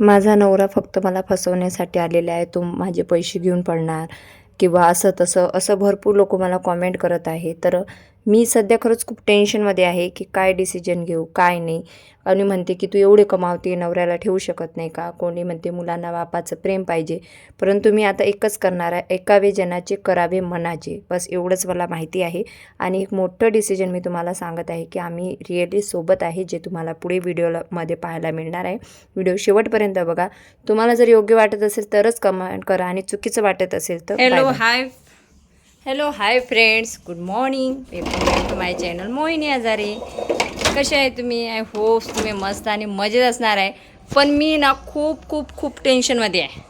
माझा नवरा फक्त मला फसवण्यासाठी आलेला आहे. तो माझे पैसे घेऊन पडणार किंवा असं तसं असं भरपूर लोक मला कॉमेंट करत आहे. तर मी सध्या खरंच खूप टेन्शनमध्ये आहे की काय डिसिजन घेऊ काय नाही. आणि म्हणते की तू एवढे कमावते नवऱ्याला ठेवू शकत नाही का? कोणी म्हणते मुलांना बापाचं प्रेम पाहिजे. परंतु मी आता एकच करणार आहे एकावे जनाचे करावे मनाचे. बस एवढंच मला माहिती आहे. आणि एक मोठं डिसिजन मी तुम्हाला सांगत आहे की आम्ही रिअली सोबत आहे जे तुम्हाला पुढे व्हिडिओला मध्ये पाहायला मिळणार आहे. व्हिडिओ शेवटपर्यंत बघा. तुम्हाला जर योग्य वाटत असेल तरच कमेंट करा आणि चुकीचं वाटत असेल तर hello. Hi hello hi friends good morning welcome to my channel Mohini आजारे कसे आहे तुम्ही? आय होप तुम्ही मस्त आणि मजेत असणार आहे. पण मी ना खूप खूप खूप टेन्शनमध्ये आहे.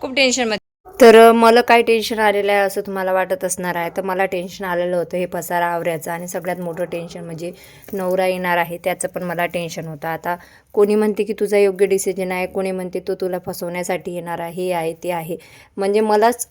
खूप टेन्शनमध्ये तर मला काय टेन्शन आलेलं आहे असं तुम्हाला वाटत असणार आहे? तर मला टेन्शन आलेलं होतं हे पसारा आवऱ्याचं आणि सगळ्यात मोठं टेन्शन म्हणजे नवरा येणार आहे त्याचं पण मला टेन्शन होतं. आता कोणी म्हणते की तुझा योग्य डिसिजन आहे कोणी म्हणते तो तुला फसवण्यासाठी येणार आहे हे आहे ते आहे. म्हणजे मलाच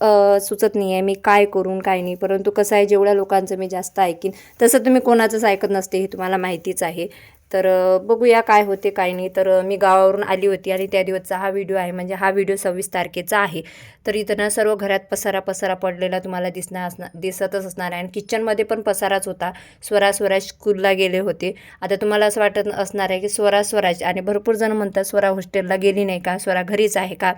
सुचत नाही आहे मी काय करून काय नाही. परंतु कसं आहे जेवढ्या लोकांचं मी जास्त ऐकीन तसं तुम्ही कोणाचंच ऐकत नसते हे तुम्हाला माहितीच आहे. तर बघूया काय होते काय नाही. तर मी गावावरून आली होती आणि त्या दिवसचा हा व्हिडिओ आहे. म्हणजे हा व्हिडिओ सव्वीस तारखेचा आहे. तर इथं ना सर्व घरात पसारा पसारा पडलेला तुम्हाला दिसणार असणार दिसतच असणार आहे. आणि किचनमध्ये पण पसाराच होता. स्वरा स्वराज स्कूलला गेले होते. आता तुम्हाला असं वाटत असणार आहे की स्वरा स्वराज आणि भरपूर जण म्हणतात स्वरा हॉस्टेलला गेली नाही का? स्वरा घरीच आहे का?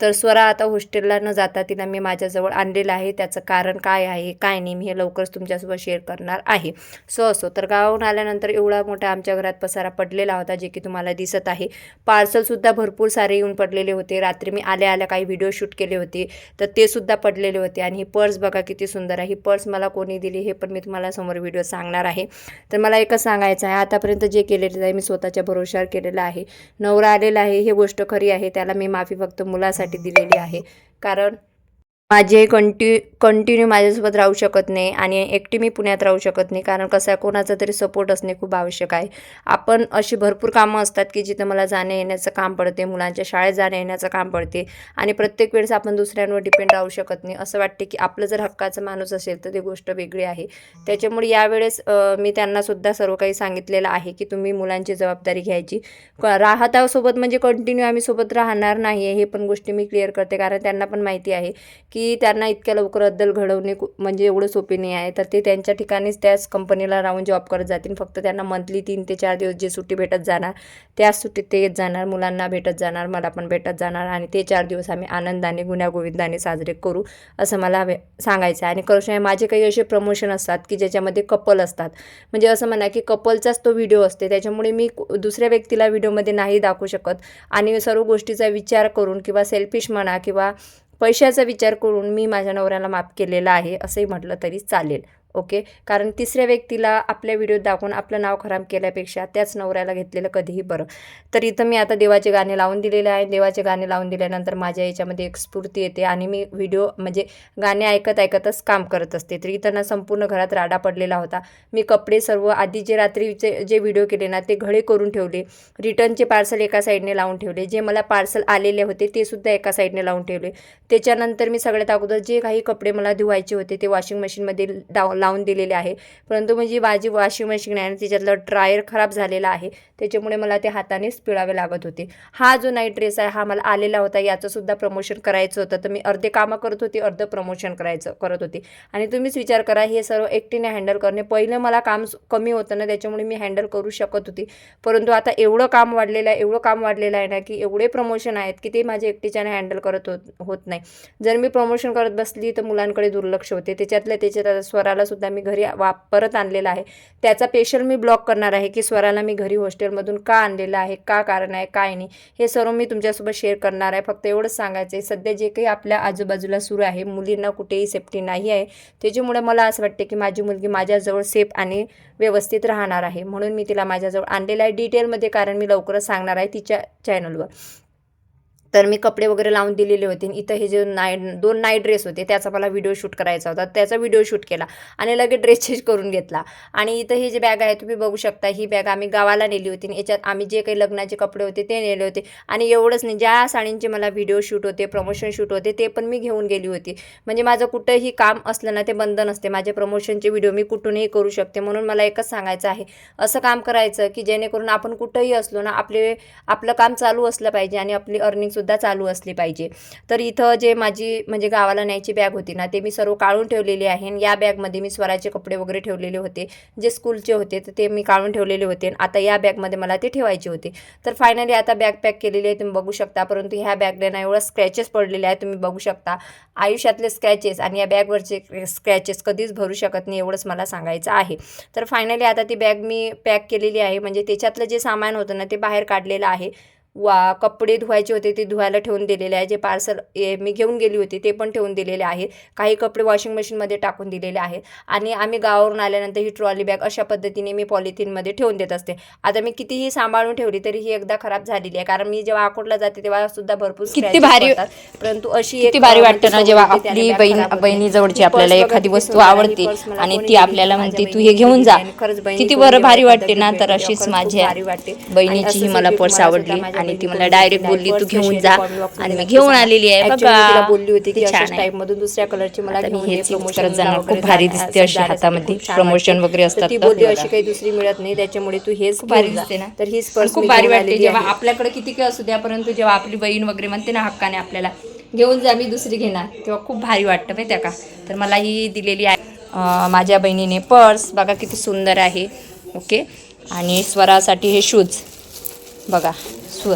तर स्वरा आता हॉस्टेलला न जाता तिला मी माझ्याजवळ आणलेलं आहे. त्याचं कारण काय आहे काय नाही मी हे लवकरच तुमच्यासोबत शेअर करणार आहे. सो असो. तर गावाहून आल्यानंतर एवढा मोठा आमच्या घरात पसारा पडलेला होता जे की तुम्हाला दिसत आहे. पार्सलसुद्धा भरपूर सारे येऊन पडलेले होते. रात्री मी आल्या आल्या काही व्हिडिओ शूट केले होते. तर ते सुद्धा पडलेले होते. आणि ही पर्स बघा किती सुंदर आहे. ही पर्स मला कोणी दिली हे पण मी तुम्हाला समोर व्हिडिओ सांगणार आहे. तर मला एकच सांगायचं आहे. आतापर्यंत जे केलेलं आहे मी स्वतःच्या भरोशावर केलेलं आहे. नवरा आलेला आहे हे गोष्ट खरी आहे. त्याला मी माफी फक्त मुलासाठी दिलेली आहे. कारण माझे कंटि कंटिन्यू माझ्यासोबत राहू शकत नाही आणि एकटी मी पुण्यात राहू शकत नाही. कारण कसं आहे कोणाचा तरी सपोर्ट असणे खूप आवश्यक आहे. आपण अशी भरपूर कामं असतात की जिथं मला जाण्या येण्याचं काम पडते मुलांच्या शाळेत जाण्या येण्याचं काम पडते आणि प्रत्येक वेळेस आपण दुसऱ्यांवर डिपेंड राहू शकत नाही. असं वाटते की आपलं जर हक्काचा माणूस असेल तर ती गोष्ट वेगळी आहे. त्याच्यामुळे यावेळेस मी त्यांनासुद्धा सर्व काही सांगितलेलं आहे की तुम्ही मुलांची जबाबदारी घ्यायची. क- म्हणजे कंटिन्यू आम्ही सोबत राहणार नाही आहे हे पण गोष्टी मी क्लिअर करते. कारण त्यांना पण माहिती आहे की की त्यांना इतक्या लवकर अद्दल घडवणे म्हणजे एवढं सोपे नाही आहे. तर ते त्यांच्या ठिकाणीच त्याच कंपनीला राहून जॉब करत जातील. फक्त त्यांना मंथली तीन ते चार दिवस जे सुट्टी भेटत जाणार त्याच सुट्टीत ते येत जाणार. मुलांना भेटत जाणार मला पण भेटत जाणार आणि ते चार दिवस आम्ही आनंदाने गुण्यागोविंदाने साजरे करू असं मला सांगायचं आहे. आणि करू माझे काही असे प्रमोशन असतात की ज्याच्यामध्ये कपल असतात. म्हणजे असं म्हणा की कपलचाच तो व्हिडिओ असते. त्याच्यामुळे मी दुसऱ्या व्यक्तीला व्हिडिओमध्ये नाही दाखवू शकत. आणि सर्व गोष्टीचा विचार करून किंवा सेल्फिश म्हणा किंवा पैशाचा विचार करून मी माझ्या नवऱ्याला माफ केलेला आहे असंही म्हटलं तरी चालेल. ओके? कारण तिसऱ्या व्यक्तीला आपल्या व्हिडिओ दाखवून आपलं नाव खराब केल्यापेक्षा त्याच नवऱ्याला घेतलेलं कधीही बरं. तर इथं मी आता देवाचे गाणे लावून दिलेले आहे. देवाचे गाणे लावून दिल्यानंतर माझ्या याच्यामध्ये एक स्फूर्ती येते आणि मी व्हिडिओ म्हणजे गाणे ऐकत ऐकतच काम करत असते. तर इथं ना संपूर्ण घरात राडा पडलेला होता. मी कपडे सर्व आधी जे रात्रीचे जे व्हिडिओ केले ना ते घडे करून ठेवले. रिटर्नचे पार्सल एका साईडने लावून ठेवले. जे मला पार्सल आलेले होते ते सुद्धा एका साईडने लावून ठेवले. त्याच्यानंतर मी सगळ्यात अगोदर जे काही कपडे मला धुवायचे होते ते वॉशिंग मशीनमध्ये डाव लावून दिलेले आहे. परंतु म्हणजे माझी वॉशिंग मशीन आहे आणि त्याच्यातलं ड्रायर खराब झालेला आहे त्याच्यामुळे मला ते हातानेच पिळावे लागत होते. हा जो नाईट ड्रेस आहे हा मला आलेला होता याचंसुद्धा प्रमोशन करायचं होतं. तर मी अर्धे कामं करत होती अर्धं प्रमोशन करायचं करत होती. आणि तुम्हीच विचार करा हे सर्व एकटीने हँडल करणे. पहिलं मला काम कमी होतं ना त्याच्यामुळे मी हँडल करू शकत होती. परंतु आता एवढं काम वाढलेलं आहे एवढं काम वाढलेलं आहे ना की एवढे प्रमोशन आहेत की ते माझ्या एकटीच्याने हँडल करत होत होत नाही. जर मी प्रमोशन करत बसली तर मुलांकडे दुर्लक्ष होते. त्याच्यातल्या त्याच्यात आता स्वराला सुद्धा मी घरी वा परत आणलेला आहे. त्याचा पेशल मी ब्लॉग करणार आहे की स्वराला मी घरी हॉस्टेलमधून का आणलेलं आहे का कारण आहे काय नाही हे सर्व मी तुमच्यासोबत शेअर करणार आहे. फक्त एवढंच सांगायचं आहे सध्या जे काही आपल्या आजूबाजूला सुरू आहे मुलींना कुठेही सेफ्टी नाही आहे त्याच्यामुळे मला असं वाटते की माझी मुलगी माझ्याजवळ सेफ आणि व्यवस्थित राहणार आहे. म्हणून मी तिला माझ्याजवळ आणलेलं आहे. डिटेलमध्ये कारण मी लवकरच सांगणार आहे तिच्या चॅनलवर तर मी कपडे वगैरे लावून दिलेले होते. आणि इथं हे जे नाईट दोन नाईट ड्रेस होते त्याचा मला व्हिडिओ शूट करायचा होता. त्याचा व्हिडिओ शूट केला आणि लगेच ड्रेस चेंज करून घेतला. आणि इथं ही जी बॅग आहे तुम्ही बघू शकता ही बॅग आम्ही गावाला नेली होती. आणि याच्यात आम्ही जे काही लग्नाचे कपडे होते ते नेले होते. आणि एवढंच नाही ज्या साडींचे मला व्हिडिओ शूट होते प्रमोशन शूट होते ते पण मी घेऊन गेली होती. म्हणजे माझं कुठंही काम असलं ना ते बंद नसते. माझे प्रमोशनचे व्हिडिओ मी कुठूनही करू शकते. म्हणून मला एकच सांगायचं आहे असं काम करायचं की जेणेकरून आपण कुठंही असलो ना आपले आपलं काम चालू असलं पाहिजे आणि आपली अर्निंगसुद्धा सुद्धा चालू असली पाहिजे. तर इथं जे माझी म्हणजे गावाला न्यायची बॅग होती ना ते मी सर्व काढून ठेवलेली आहे. आणि या बॅगमध्ये मी स्वराचे कपडे वगैरे ठेवलेले होते. जे स्कूलचे होते तर ते मी काढून ठेवलेले होते. आणि आता या बॅगमध्ये मला ते ठेवायचे होते. तर फायनली आता बॅग पॅक केलेली आहे तुम्ही बघू शकता. परंतु ह्या बॅगला ना एवढं स्क्रॅचेस पडलेले आहे तुम्ही बघू शकता. आयुष्यातले स्क्रॅचेस आणि या बॅगवरचे स्क्रॅचेस कधीच भरू शकत नाही एवढंच मला सांगायचं आहे. तर फायनली आता ती बॅग मी पॅक केलेली आहे. म्हणजे त्याच्यातलं जे सामान होतं ना ते बाहेर काढलेलं आहे. वा कपडे धुवायचे होते ते धुवायला ठेवून दिलेले आहे जे पार्सल मी घेऊन गेली होती ते पण ठेवून दिलेले आहेत काही कपडे वॉशिंग मशीनमध्ये टाकून दिलेले आहेत आणि आम्ही गावावरून आल्यानंतर ही ट्रॉली बॅग अशा पद्धतीने मी पॉलिथिनमध्ये ठेवून देत असते आता मी कितीही सांभाळून ठेवली तरी ही एकदा खराब झालेली आहे कारण मी जेव्हा अकोटला जाते तेव्हा सुद्धा भरपूर किती भारी-. परंतु अशी किती भारी वाटतं ना सवय जेव्हा आपली बहीण. बहिणीजवळची आपल्याला एखादी वस्तू. आवडते आणि ती? आपल्याला म्हणते तू हे घेऊन जा खरंच किती बरं भारी वाटते ना तर. अशीच. आणि बहिणीची ही मला पर्स आवडली आणि ती मला डायरेक्ट. बोलली तू घेऊन जा आणि मी घेऊन. आलेली आहे बघा बोलली होती की छान टाईप मधून दुसऱ्या कलरची मला मी हेच करत जाणार. खूप भारी दिसते अशी हातामध्ये. वाटते. वगैरे असतात ती बोलली हे अशी. काही दुसरी मिळत नाही त्याच्यामुळे तू हेच भारी. दिसते ना तर हीच पर्स खूप भारी वाटते जेव्हा आपल्याकडे किती काही असू द्या परंतु जेव्हा आपली बहीण वगैरे म्हणते ना हक्काने आपल्याला घेऊन जा मी दुसरी घेणार तेव्हा खूप भारी वाटतं माहिती आहे का तर मला ही दिलेली आहे माझ्या बहिणीने पर्स बघा किती सुंदर आहे ओके आणि स्वरासाठी हे शूज बघा स्व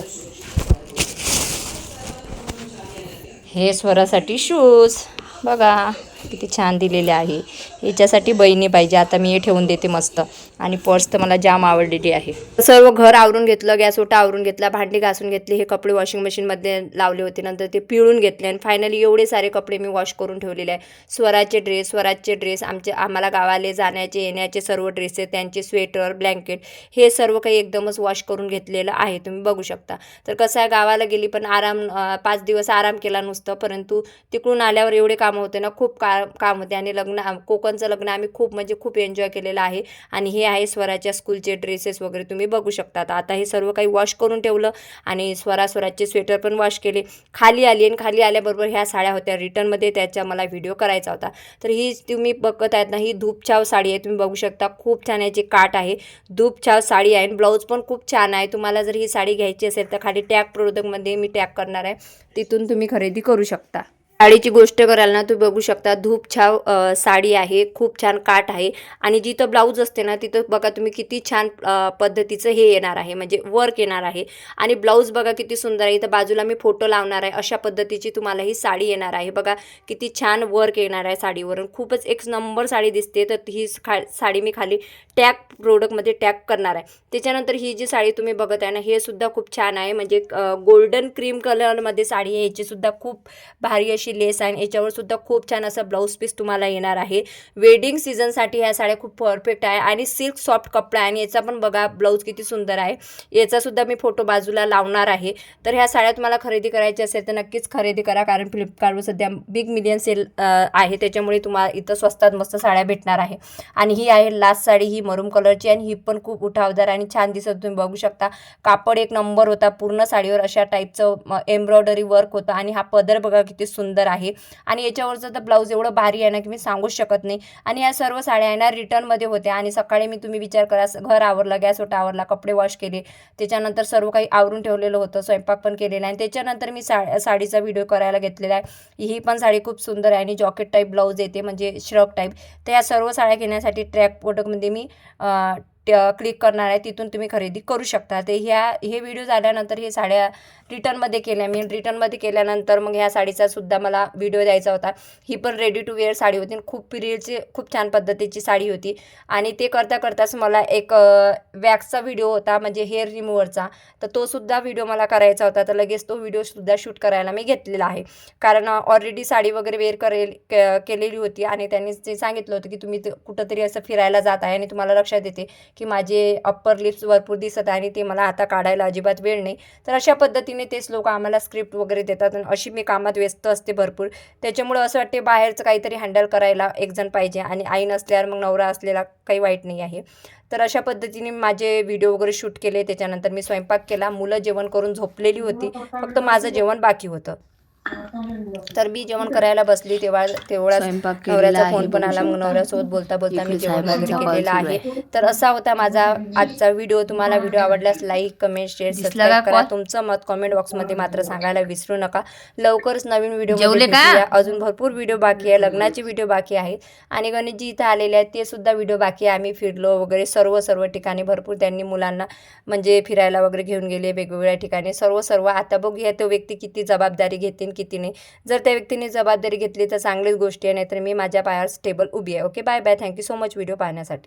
हे स्वरासाठी शूज बघा. किती छान दिलेले आहे. याच्यासाठी बहिणी पाहिजे. आता मी हे ठेवून देते मस्त. आणि पर्स तर मला जाम आवडलेली आहे. सर्व घर आवरून घेतलं गॅस ओटा आवरून घेतला भांडी घासून घेतली हे कपडे वॉशिंग मशीनमध्ये लावले होते. नंतर ते पिळून घेतले आणि फायनली एवढे सारे कपडे मी वॉश करून ठेवलेले आहे. स्वराचे ड्रेस स्वराजचे ड्रेस आमचे आम्हाला गावाले जाण्याचे येण्याचे सर्व ड्रेसेस त्यांचे स्वेटर ब्लँकेट हे सर्व काही एकदमच वॉश करून घेतलेलं आहे. तुम्ही बघू शकता. तर कसं आहे गावाला गेली पण आराम पाच दिवस आराम केला नुसतं. परंतु तिकडून आल्यावर एवढे कामं होते ना खूप का काम होते आणि लग्न कोकणचं लग्न आम्ही खूप म्हणजे खूप एन्जॉय केलेलं आहे. आणि हे आहे स्वराच्या स्कूलचे ड्रेसेस वगैरे तुम्ही बघू शकता आता हे सर्व काही वॉश करून ठेवलं आणि स्वरा स्वराजचे स्वेटर पण वॉश केले. खाली आली आणि खाली आल्याबरोबर ह्या साड्या होत्या. रिटर्नमध्ये त्याचा मला व्हिडिओ करायचा होता. तर ही तुम्ही बघत आहेत ना ही धूपछाव साडी आहे. तुम्ही बघू शकता खूप छान याची काट आहे. धूपछाव साडी आहे आणि ब्लाऊज पण खूप छान आहे. तुम्हाला जर ही साडी घ्यायची असेल तर खाली टॅग प्रोडक्टमध्ये मी टॅग करणार आहे. तिथून तुम्ही खरेदी करू शकता. साडीची गोष्ट कराल ना तुम्ही बघू शकता धूप छाव साडी आहे खूप छान काठ आहे आणि जिथं ब्लाऊज असते ना तिथं बघा तुम्ही किती छान पद्धतीचं हे येणार आहे म्हणजे वर्क येणार आहे आणि ब्लाऊज बघा किती सुंदर आहे. इथं बाजूला मी फोटो लावणार आहे अशा पद्धतीची तुम्हाला ही साडी येणार आहे. बघा किती छान वर्क येणार आहे साडीवरून. खूपच एक नंबर साडी दिसते तर ही खा साडी मी खाली टॅग प्रोडक्टमध्ये टॅग करणार आहे. त्याच्यानंतर ही जी साडी तुम्ही बघत आहे ना हे सुद्धा खूप छान आहे म्हणजे गोल्डन क्रीम कलरमध्ये साडी आहे ह्याची सुद्धा खूप भारी अशी लेस आहे याच्यावर सुद्धा खूप छान असं ब्लाऊज पीस तुम्हाला येणार आहे. वेडिंग सीझनसाठी ह्या साड्या खूप परफेक्ट आहे आणि सिल्क सॉफ्ट कपडा आहे आणि याचा पण बघा ब्लाऊज किती सुंदर आहे. याचा सुद्धा मी फोटो बाजूला लावणार आहे. तर ह्या साड्या तुम्हाला खरेदी करायची असेल तर नक्कीच खरेदी करा कारण फ्लिपकार्टवर सध्या बिग मिलियन सेल आहे. त्याच्यामुळे तुम्हाला इथं स्वस्तात मस्त साड्या भेटणार आहे. आणि ही आहे लास्ट साडी ही मरूम कलरची आणि ही पण खूप उठावदार आणि छान दिसत तुम्ही बघू शकता. कापड एक नंबर होता. पूर्ण साडीवर अशा टाईपचं एम्ब्रॉयडरी वर्क होतं आणि हा पदर बघा किती सुंदर आहे. आणि याच्यावरचं तर ब्लाऊज एवढं भारी आहे ना की मी सांगूच शकत नाही. आणि या सर्व साड्या आहे ना रिटर्नमध्ये होत्या. आणि सकाळी मी तुम्ही विचार करा घर आवरलं गॅस ओटा आवरला कपडे वॉश केले. त्याच्यानंतर सर्व काही आवरून ठेवलेलं होतं स्वयंपाक पण केलेला आहे. आणि त्याच्यानंतर मी सा साडीचा व्हिडिओ करायला घेतलेला आहे. ही पण साडी खूप सुंदर आहे आणि जॉकेट टाईप ब्लाऊज येते म्हणजे श्रग टाईप तर या सर्व साड्या घेण्यासाठी ट्रॅक प्रोडक्टमध्ये मी क्लिक करणार आहे तिथून तुम्ही खरेदी करू शकता. ते ह्या हे व्हिडिओ झाल्यानंतर हे साड्या रिटर्नमध्ये केल्या. मी रिटर्नमध्ये केल्यानंतर मग ह्या साडीचा सुद्धा मला व्हिडिओ द्यायचा होता. ही पण रेडी टू वेअर साडी होती. आणि खूप पिरियडची खूप छान पद्धतीची साडी होती. आणि ते करता करताच मला एक वॅक्सचा व्हिडिओ होता म्हणजे हेअर रिमूव्हरचा तर तो सुद्धा व्हिडिओ मला करायचा होता. तर लगेच तो व्हिडिओसुद्धा शूट करायला मी घेतलेला आहे. कारण ऑलरेडी साडी वगैरे वेअर करेल केलेली होती. आणि त्यांनी ते सांगितलं होतं की तुम्ही कुठंतरी असं फिरायला जात आहे आणि तुम्हाला लक्षात येते की माझे अप्पर लिप्स भरपूर दिसत आहे आणि ते मला आता काढायला अजिबात वेळ नाही. तर अशा पद्धतीने तेच लोक आम्हाला स्क्रिप्ट वगैरे देतात आणि अशी मी कामात व्यस्त असते भरपूर. त्याच्यामुळं असं वाटते बाहेरचं काहीतरी हँडल करायला एक जण पाहिजे आणि आई नसल्यावर मग नवरा असलेला काही वाईट नाही आहे. तर अशा पद्धतीने माझे व्हिडिओ वगैरे शूट केले. त्याच्यानंतर मी स्वयंपाक केला. मुलं जेवण करून झोपलेली होती. फक्त माझं जेवण बाकी होतं. तर मी जेवण करायला बसली तेव्हा तेवढा नवऱ्याचा फोन पण आला मग. नवऱ्यासोबत बोलता बोलता मी जेवण वगैरे केलेला आहे. तर असा होता माझा आजचा व्हिडिओ तुम्हाला व्हिडिओ आवडल्यास लाईक कमेंट शेअर सबस्क्राईब करा? तुमचं मत कमेंट बॉक्समध्ये मात्र सांगायला विसरू नका. लवकरच नवीन व्हिडिओ? अजून भरपूर व्हिडिओ बाकी आहे. लग्नाचे व्हिडिओ बाकी आहेत. आणि गणेशजी इथं आलेले आहेत. ते सुद्धा व्हिडिओ बाकी आहे. आम्ही फिरलो वगैरे सर्व सर्व ठिकाणी भरपूर त्यांनी मुलांना म्हणजे फिरायला वगैरे घेऊन गेले. वेगवेगळ्या ठिकाणी सर्व सर्व. आता बघूया तो व्यक्ती किती जबाबदारी घेतील किती नाही जर त्या व्यक्तीने जबाबदारी घेतली तर चांगलीच गोष्टी आहे नाहीतर मी माझ्या पायावर स्टेबल उभी आहे. Okay bye bye thank you so much video पाहण्यासाठी.